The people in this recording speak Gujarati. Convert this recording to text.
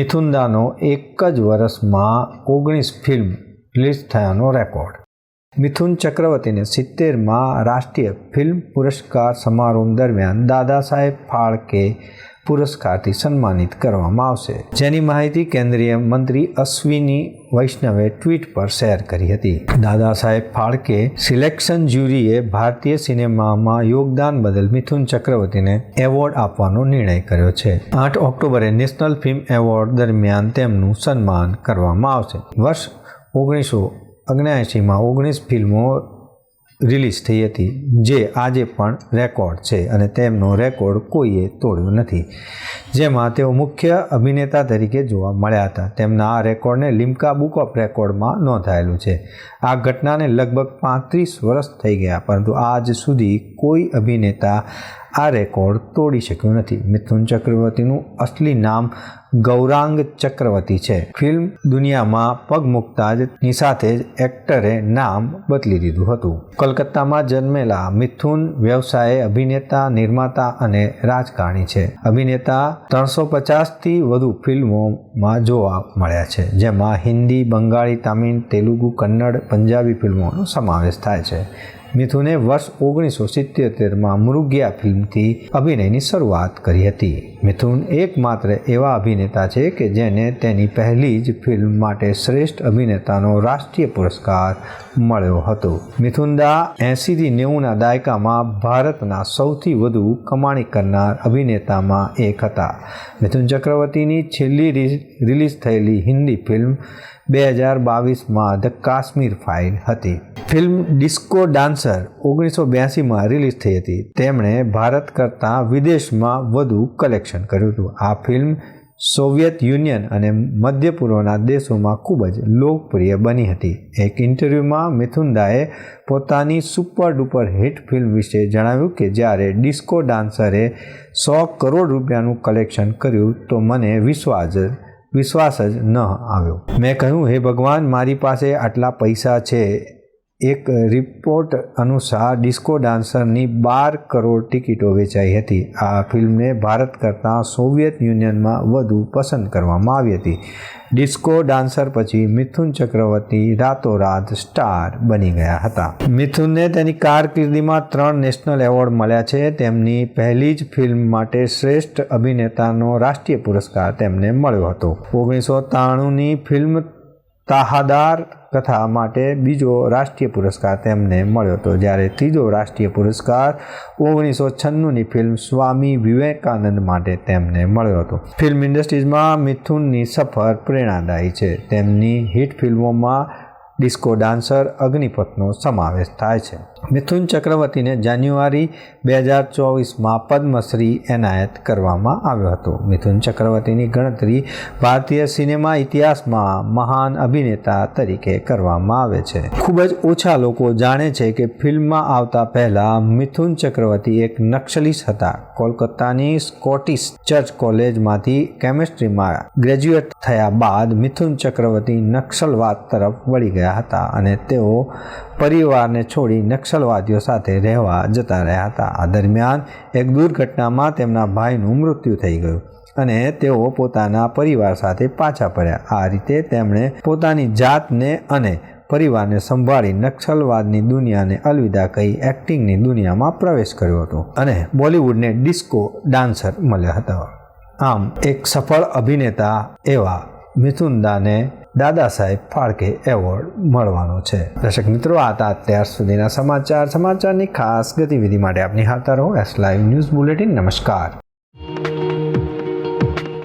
મિથુનદાનો એક જ વર્ષમાં ઓગણીસ ફિલ્મ રિલીઝ થયાનો રેકોર્ડ. મિથુન ચક્રવર્તીને સિત્તેરમાં રાષ્ટ્રીય ફિલ્મ પુરસ્કાર સમારોહ દરમિયાન દાદા સાહેબ ફાળકે પુરસ્કારથી સન્માનિત કરવામાં આવશે. જેની માહિતી કેન્દ્રીય મંત્રી અશ્વિની વૈષ્ણવે ટ્વીટ પર શેર કરી હતી. દાદા સાહેબ ફાળકે સિલેક્શન જ્યુરીએ ભારતીય સિનેમામાં યોગદાન બદલ મિથુન ચક્રવર્તીને એવોર્ડ આપવાનો નિર્ણય કર્યો છે. આઠ ઓક્ટોબરે નેશનલ ફિલ્મ એવોર્ડ દરમિયાન તેમનું સન્માન કરવામાં આવશે. વર્ષ ઓગણીસો ઓગણ્યાએંશીમાં ઓગણીસ ફિલ્મો રિલીઝ થઈ હતી, જે આજે પણ રેકોર્ડ છે અને તેમનો રેકોર્ડ કોઈએ તોડ્યો નથી. જેમાં તેઓ મુખ્ય અભિનેતા તરીકે જોવા મળ્યા હતા. તેમના આ રેકોર્ડને લિમ્કા બુક ઓફ રેકોર્ડમાં નોંધાયેલું છે. આ ઘટનાને લગભગ પાંત્રીસ વર્ષ થઈ ગયા, પરંતુ આજ સુધી કોઈ અભિનેતા આ રેકોર્ડ તોડી શક્યું નથી. મિથુન ચક્રવર્તીનું અસલી નામ ગૌરાંગ ચક્રવર્તી છે. ફિલ્મ દુનિયામાં પગ મૂકતા જ સાથે જ એક્ટરે નામ બદલી દીધું હતું. કોલકાતામાં જન્મેલા મિથુન વ્યવસાય અભિનેતા, નિર્માતા અને રાજકારણી છે. અભિનેતા ત્રણસો પચાસથી વધુ ફિલ્મોમાં જોવા મળ્યા છે, જેમાં હિન્દી, બંગાળી, તામિલ, તેલુગુ, કન્નડ, પંજાબી ફિલ્મોનો સમાવેશ થાય છે. મિથુને વર્ષ ઓગણીસો સિત્યોતેરમાં મુરુગિયા ફિલ્મથી અભિનયની શરૂઆત કરી હતી. મિથુન એકમાત્ર એવા અભિનેતા છે કે જેને તેની પહેલી જ ફિલ્મ માટે શ્રેષ્ઠ અભિનેતાનો રાષ્ટ્રીય પુરસ્કાર મળ્યો હતો. મિથુનદા એંસીથી નેવુંના દાયકામાં ભારતના સૌથી વધુ કમાણી કરનાર અભિનેતામાં એક હતા. મિથુન ચક્રવર્તીની છેલ્લી રિલીઝ થયેલી હિન્દી ફિલ્મ બે હજાર બાવીસમાં ધ કાશ્મીર ફાઇલ હતી. ફિલ્મ ડિસ્કો ડાન્સર ઓગણીસો બ્યાસીમાં રિલીઝ થઈ હતી. તેમણે ભારત કરતાં વિદેશમાં વધુ કલેક્શન કર્યું હતું. આ ફિલ્મ સોવિયત યુનિયન અને મધ્ય પૂર્વના દેશોમાં ખૂબ જ લોકપ્રિય બની હતી. એક ઇન્ટરવ્યૂમાં મિથુનદાએ પોતાની સુપર ડુપર હિટ ફિલ્મ વિશે જણાવ્યું કે, જ્યારે ડિસ્કો ડાન્સરે સો કરોડ રૂપિયાનું કલેક્શન કર્યું, તો મને વિશ્વાસ વિશ્વાસ જ ન આવ્યો. મેં કહ્યું હે ભગવાન મારી પાસે આટલા પૈસા છે એક રિપોર્ટ અનુસાર ડિસ્કો ડાન્સરની બાર કરોડ ટિકિટો વેચાઈ હતી. આ ફિલ્મને ભારત કરતાં સોવિયત યુનિયનમાં વધુ પસંદ કરવામાં આવી હતી. ડિસ્કો ડાન્સર પછી મિથુન ચક્રવર્તી રાતોરાત સ્ટાર બની ગયા હતા. મિથુનને તેની કારકિર્દીમાં ત્રણ નેશનલ એવોર્ડ મળ્યા છે. તેમની પહેલી જ ફિલ્મ માટે શ્રેષ્ઠ અભિનેતાનો રાષ્ટ્રીય પુરસ્કાર તેમને મળ્યો હતો. ઓગણીસો ત્રાણુંની ફિલ્મ તાહાદાર કથા માટે બીજો રાષ્ટ્રીય પુરસ્કાર તેમને મળ્યો હતો. જ્યારે ત્રીજો રાષ્ટ્રીય પુરસ્કાર ઓગણીસો છન્નુંની ફિલ્મ સ્વામી વિવેકાનંદ માટે તેમને મળ્યો હતો. ફિલ્મ ઇન્ડસ્ટ્રીઝમાં મિથુનની સફર પ્રેરણાદાયી છે. તેમની હિટ ફિલ્મોમાં ડિસ્કો ડાન્સર અગ્નિપથનો સમાવેશ થાય છે. મિથુન ચક્રવર્તીને જાન્યુઆરી બે હજાર ચોવીસમાં પદ્મશ્રી એનાયત કરવામાં આવ્યો હતો. મિથુન ચક્રવર્તીની ગણતરી ભારતીય સિનેમા ઇતિહાસમાં મહાન અભિનેતા તરીકે કરવામાં આવે છે. ખૂબ જ ઓછા લોકો જાણે છે કે ફિલ્મમાં આવતા પહેલાં મિથુન ચક્રવર્તી એક નક્સલીસ હતા. કોલકાતાની સ્કોટિશ ચર્ચ કોલેજમાંથી કેમિસ્ટ્રીમાં ગ્રેજ્યુએટ થયા બાદ મિથુન ચક્રવર્તી નક્સલવાદ તરફ વળી ગયા હતા અને તેઓ પરિવારને છોડી નક્સલવાદીઓ સાથે રહેવા જતા રહ્યા હતા. આ દરમિયાન એક દુર્ઘટનામાં તેમના ભાઈનું મૃત્યુ થઈ ગયું અને તેઓ પોતાના પરિવાર સાથે પાછા ફર્યા. આ રીતે તેમણે પોતાની જાતને અને પરિવારને સંભાળી નક્સલવાદની દુનિયાને અલવિદા કહી એક્ટિંગની દુનિયામાં પ્રવેશ કર્યો હતો અને બોલિવૂડને ડિસ્કો ડાન્સર મળ્યા હતા. આમ, એક સફળ અભિનેતા એવા મિથુનદાને દાદા સાહેબ ફાળકે એવોર્ડ મળવાનો છે. દર્શક મિત્રો, આ હતા અત્યાર સુધીના સમાચાર. સમાચારની ખાસ ગતિવિધિ માટે આપની હાથા રહો. એસ લાઈવ ન્યૂઝ બુલેટિન નમસ્કાર.